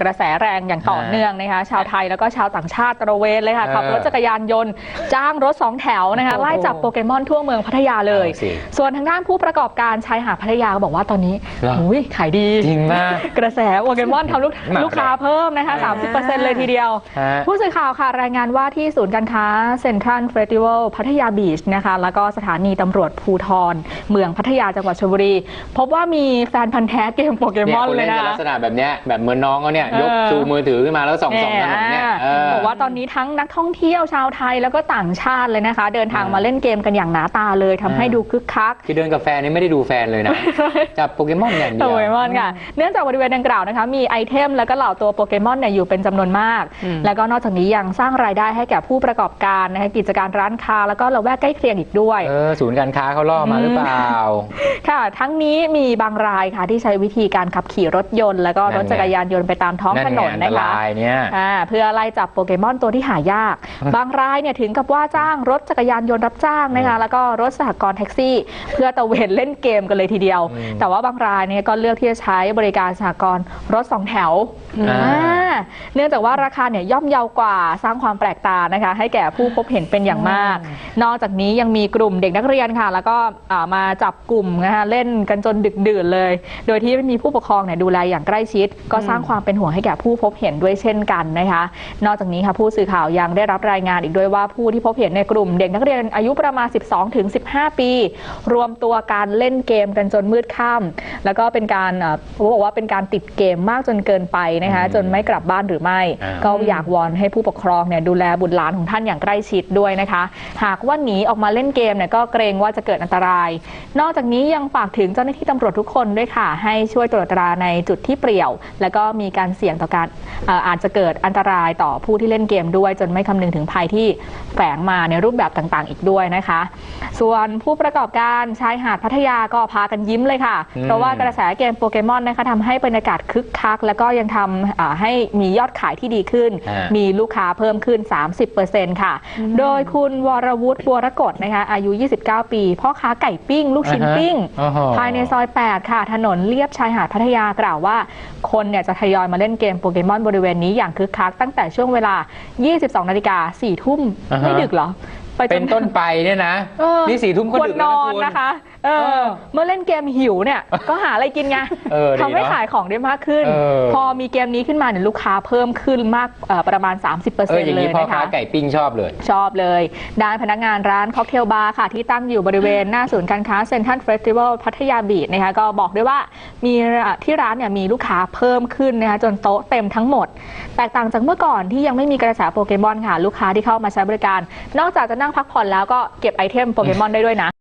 กระแสแรงอย่างต่อฮะเนื่องนะคะชาวไทยแล้วก็ชาวต่างชาติตระเวนเลยค่ะเออขับรถจักรยานยนต์จ้างรถสองแถวนะคะโอ้โหไล่จับโปเกมอนทั่วเมืองพัทยาเลยเอาสิส่วนทางด้านผู้ประกอบการชายหาดพัทยาก็บอกว่าตอนนี้เหรออุ้ยขายดีจริงมากกระแสโปเกมอนทำลูกมากลูกค้าเพิ่มนะคะอ่า30%เลยทีเดียวฮะผู้สื่อข่าวค่ะรายงานว่าที่ศูนย์การค้าเซ็นทรัลเฟสติวัลพัทยาบีชนะคะแล้วก็สถานีตำรวจภูทรเมืองพัทยาจังหวัดชลบุรี พบว่ามีแฟนพันธ์แท้เกมโปเกมอนคนเลยเล่นนะจะลักษณะแบบเนี้ยแบบเหมือนน้องเขาเนี่ยเออยกชูมือถือขึ้นมาแล้วส่องแหส่องถนนเนี่ยมเออบอกว่าตอนนี้ทั้งนักท่องเที่ยวชาวไทยแล้วก็ต่างชาติเลยนะคะ เดินทางมาเล่นเกมกันอย่างหนาตาเลยทำให้อ่าดูคึกคักคือเดินกับแฟนนี่ไม่ได้ดูแฟนเลยนะจับโปเกมอนอย่างเดีโปยวเกมอนค่ะเนื่องจากบริเวณดังกล่าวนะคะ มีไอเทมแล้วก็เหล่าตัวโปเกมอนเนี่ยอยู่เป็นจำนวนมากอืมแล้วก็นอกจากนี้ยังสร้างรายได้ให้แก่ผู้ประกอบการนะคะกิจการร้านค้าแล้วก็ละแวกใกล้เคียงอีกด้วยเออศูนย์การค้าเขาล่อมาหรือเปล่าค่ะ ทั้งนี้มีบางรายค่ะที่ใช้วิธีการขับขี่รถยนต์ แล้วก็รถจักรยานยนต์ไปตามท้องถนนไงอันตนะคะรายเนี่ยอ่าเพื่อไล่จับโปเกมอนตัวที่หายาก บางรายเนี่ยถึงกับว่าจ้างรถจักรยานยนต์รับจ้างนะคะแล้วก็รถสหกรณ์แท็กซี่ เพื่อตะเวนเล่นเกมกันเลยทีเดียวอืมแต่ว่าบางรายเนี่ยก็เลือกที่จะใช้บริการสหกรณ์รถสองแถวอ่าอ่าเนื่องจากว่าราคาเนี่ยย่อมเยาวกว่าสร้างความแปลกตานะคะให้แก่ผู้พบเห็นเป็นอย่างมาก นอกจากนี้ยังมีกลุ่มเด็กนักเรียนค่ะ แล้วก็อ่ามาจับกลุ่มนะคะเล่นกันจนดึกดื่นเลย โดยที่ไม่มีผู้ปกครองเนี่ยดูแลอย่างใกล้ชิด ก็สร้างความเป็นห่วงให้แก่ผู้พบเห็นด้วยเช่นกันนะคะ นอกจากนี้ค่ะผู้สื่อข่าวยังได้รับรายงานอีกด้วยว่าผู้ที่พบเห็นในกลุ่มเด็กนักเรียนอายุประมาณ 12ถึง15 ปี รวมตัวการเล่นเกมกันจนมืดค่ำแล้วก็เป็นการเอ่อเขาบอกว่าเป็นการติดเกมมากจนเกินไปนะคะอืมจนไม่กลับบ้านหรือไม่อ่าก็อยากวอนให้ผู้ปกครองเนี่ยดูแลบุตรหลานของท่านอย่างใกล้ชิดด้วยนะคะ หากว่าหนีออกมาเล่นเกมเนี่ยก็เกรงว่าจะเกิดอันตราย นอกจากนี้ยังฝากถึงเจ้าหน้าที่ตำรวจทุกคนด้วยค่ะ ให้ช่วยตรวจตราในจุดที่เปลี่ยว แล้วก็มีการเสี่ยงต่อการเอ่ออาจจะเกิดอันตรายต่อผู้ที่เล่นเกมด้วย จนไม่คำนึงถึงภัยที่แฝงมาในรูปแบบต่างๆ อีกด้วยนะคะ ส่วนผู้ประกอบการชายหาดพัทยาก็พากันยิ้มเลยค่ะอืมเพราะว่ากระแสเกมโปเกมอนนะคะทำให้บรรยากาศคึกคัก แล้วก็ยังทำอ่าให้มียอดขายที่ดีขึ้นอ่ามีลูกค้าเพิ่มขึ้น 30%ค่ะ โดยคุณวรวุฒิบัวรกฎนะคะอายุ 29 ปีพ่อค้าไก่ปิ้ง ลูกชิ้นอ่าฮะปิ้งโอ้โหภายในซอย 8 ค่ะ ถนนเลียบชายหาดพัทยากล่าวว่า คนเนี่ยจะทยอยมาเล่นเกมโปเกมอนบริเวณนี้อย่างคึกคักตั้งแต่ช่วงเวลา 22 นาฬิกา4ทุ่มอ่าฮะไม่ดึกเหรอ ไปจเป็นต้นไปเนี่ยนะเออนี่สี่ทุ่มก็ควรดึกนแล้วอนะนคุณ นะคะเอเอออเมื่อเล่นเกมหิวเนี่ย ก็หาอะไรกินไงเออดีทำให้เนอะขายของได้มากขึ้น เออ พอมีเกมนี้ขึ้นมาเนี่ยลูกค้าเพิ่มขึ้นมากเอ่อประมาณ 30%เอออย่างเลนี้ยพ่อนะค้าคะ ไก่ปิ้งชอบเลย ชอบเลย ด้านพนักงานร้านค็อกเทลบาร์ค่ะ ที่ตั้งอยู่บริเวณหน้าศูนย์การค้าเซ็นทรัลเฟสติวัลพัทยาบีชนะคะก็บอกด้วยว่ามีที่ร้านเนี่ยมีลูกค้าเพิ่มขึ้นนะคะจนโต๊ะเต็มทั้งหมด แตกต่างจากเมื่อก่อนที่ยังไม่มีกระแสโปเกมอนค่ะ ลูกค้าที่เข้ามาใช้บริการ นอกจากจะนั่งพักผ่อนแล้วก็เก็บไอเทมโปเกมอนได้ด้วยนะ